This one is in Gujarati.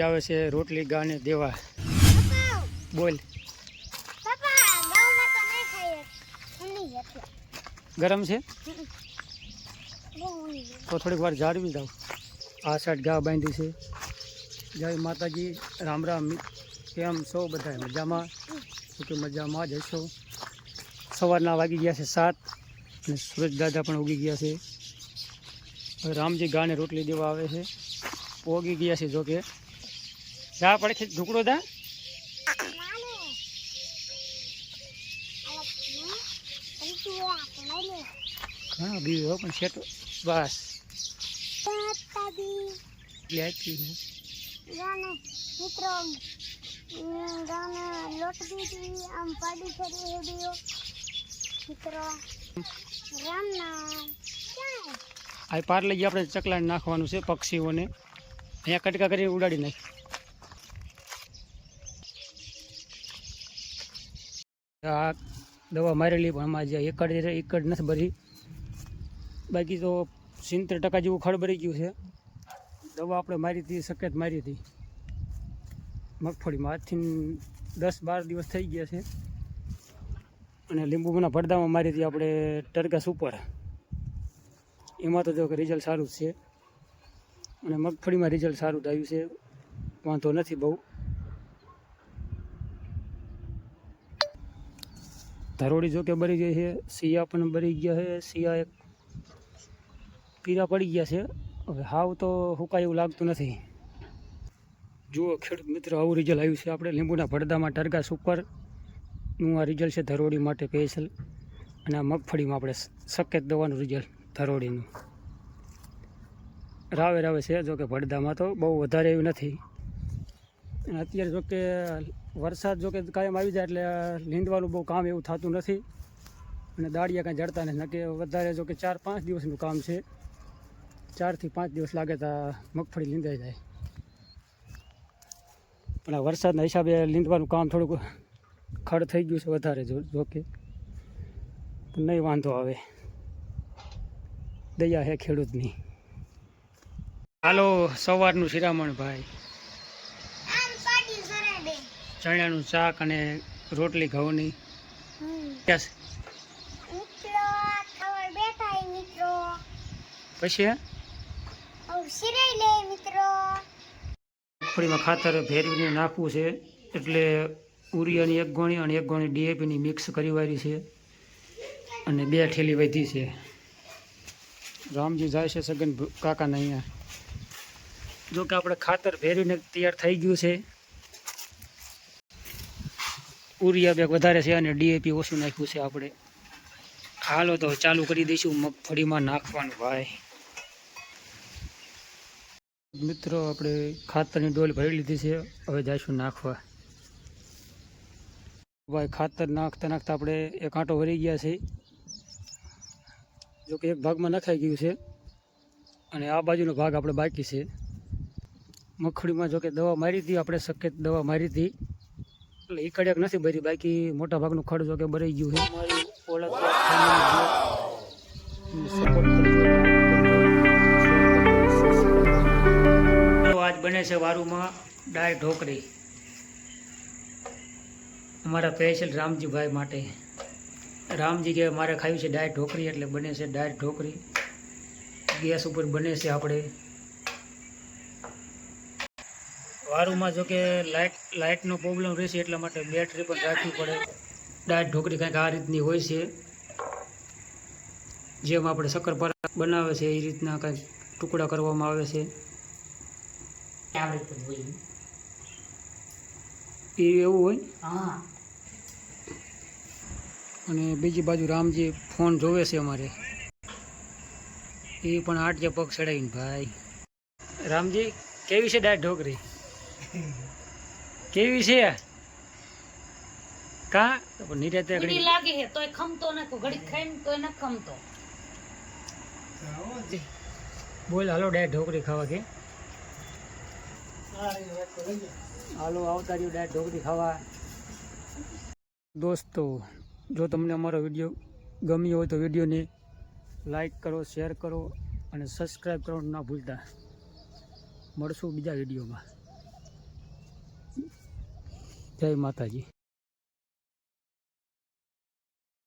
આવે છે, રોટલી ગાને દેવા. બોલ. ગરમ છે? તો થોડીક વાર જાળવી દઉં. આ સાઈડ ગા બાંધી છે. જય માતાજી, રામ રામ. કેમ છો બધા? મજામાં? તો મજામાં જ હશો સવારના વાગી ગયા છે સાત અને સૂરજ દાદા પણ ઉગી ગયા છે. રામજી ગાને રોટલી દેવા આવે છે. પોગી ગયા છે જો કે જા પડે છે ઢુકડો દા ઘણા બીજું હો, પણ તો બસ. આપી છે. મિત્રો આમ પાડી કરી હેડીઓ મિત્રો રામ પાર લઈ આપણે ચકલાને નાખવાનું છે પક્ષીઓને. અહીંયા કટકા કરી ઉડાડી નાખ. આ દવા મારેલી, પણ આમાં જે એકડ એકડ નથી ભરી. બાકી તો સિત્તેર ટકા જેવું ખડ ભરી ગયું છે. દવા આપણે મારી હતી, સકેત મારી હતી. મગફળીમાં આજથી દસ બાર દિવસ થઈ ગયા છે. અને લીંબુના પડદામાં મારી હતી આપણે ટરગાસ ઉપર. એમાં તો જો કે રિઝલ્ટ સારું જ છે. અને મગફળીમાં રિઝલ્ટ સારું જ આવ્યું છે. વાંધો નથી બહુ. ધરોડી જોકે બળી ગઈ છે. સિયા પણ બળી ગયા છે. સિયા એક પીરા પડી ગયા છે. હવે હાવ તો હુકાય એવું લાગતું નથી. જુઓ ખેડૂત મિત્રો, આવું રિઝલ્ટ આવ્યું છે. આપણે લીંબુના ભડદામાં ટરગાસ સુપરનું આ રિઝલ્ટ છે ધરોડી માટે સ્પેશિયલ અને આ મગફળીમાં આપણે સકેત દવાનું રિઝલ્ટ ધરોડીનું. રાવે રાવે છે જોકે ભડદામાં તો બહુ વધારે એવું નથી. અને અત્યારે જો કે વરસાદ જો કે કાયમ આવી જાય એટલે લીંદવાનું બહુ કામ એવું થતું નથી. અને દાળિયા કાંઈ જડતા નથી. નકે વધારે જો કે ચાર પાંચ દિવસનું કામ છે. ચારથી પાંચ દિવસ લાગે તો મગફળી લીંદાઈ જાય. પણ આ વરસાદના હિસાબે લીંદવાનું કામ થોડુંક ખડ થઈ ગયું છે વધારે જો પણ નહીં વાંધો આવે. દયા હે ખેડૂતની. હાલો, સવારનું શિરામણ ભાઈ. ચણાનું શાક અને રોટલી ઘઉંની. પછી મગફળીમાં ખાતર ભેરવીને નાખવું છે એટલે ઉરિયાની એક ગોણી અને એક ગોણી ડીએપીની મિક્સ કરી વાળી છે અને બે ઠેલી વધી છે. રામજી જાય છે સગન કાકાના અહીંયા. જો કે આપણે ખાતર ભેરવીને તૈયાર થઈ ગયું છે. ઉરિયા બેગ વધારે છે અને ડીએપી ઓછું નાખ્યું છે આપણે. હાલો તો ચાલુ કરી દઈશું મગફળીમાં નાખવાનું ભાઈ. મિત્રો, આપણે ખાતરની ડોલ ભરી લીધી છે. હવે જઈશું નાખવા. ભાઈ, ખાતર નાખતા નાખતા આપણે એક આંટો ભરી ગયા છે. જો કે એક ભાગમાં નખાઈ ગયું છે અને આ બાજુનો ભાગ આપણે બાકી છે. મગફળીમાં જો કે દવા મારી હતી, આપણે સકેત દવા મારી હતી. એટલે એ કડક નથી ભરી બાકી મોટા ભાગનું ખડ કે ભરાઈ ગયું છે. મારી ઓળખ આજ બને છે વારુમાં ડાય ઢોકરી અમારા સ્પેશિયલ રામજીભાઈ માટે. રામજી કે મારે ખાવી છે ડાય ઢોકરી એટલે બને છે ડાય ઢોકરી ગેસ ઉપર બને છે આપણે. વારુમાં જો કે લાઇટ લાઇટનો પ્રોબ્લેમ રહેશે એટલા માટે બેટરી પણ રાખવી પડે. ડાયટ ઢોકરી કંઈક આ રીતની હોય છે. જેમ આપણે શક્કરપારા બનાવે છે એ રીતના કંઈક ટુકડા કરવામાં આવે છે. એ એવું હોય? હા. અને બીજી બાજુ રામજી ફોન જોવે છે અમારે. એ પણ આઠ જે પગ ચડાવીને ભાઈ. રામજી કેવી છે ડાયટ ઢોકરી કેવી છે? કા? નિરાતે આગળ લાગે હે તોય ખમતો નાખો ઘડી ખાઈને તોય ન ખમતો. બોલ હાલો દાળ ઢોકરી ખાવા કે? હાલો આવતા રહ્યો દાળ ઢોકરી ખાવા. દોસ્તો જો તમને અમારો વીડિયો ગમ્યો હોય તો વિડીયોને લાઈક કરો શેર કરો અને સબસ્ક્રાઈબ કરવાનું ના ભૂલતા. મળશું બીજા વિડીયોમાં. જય માતાજી.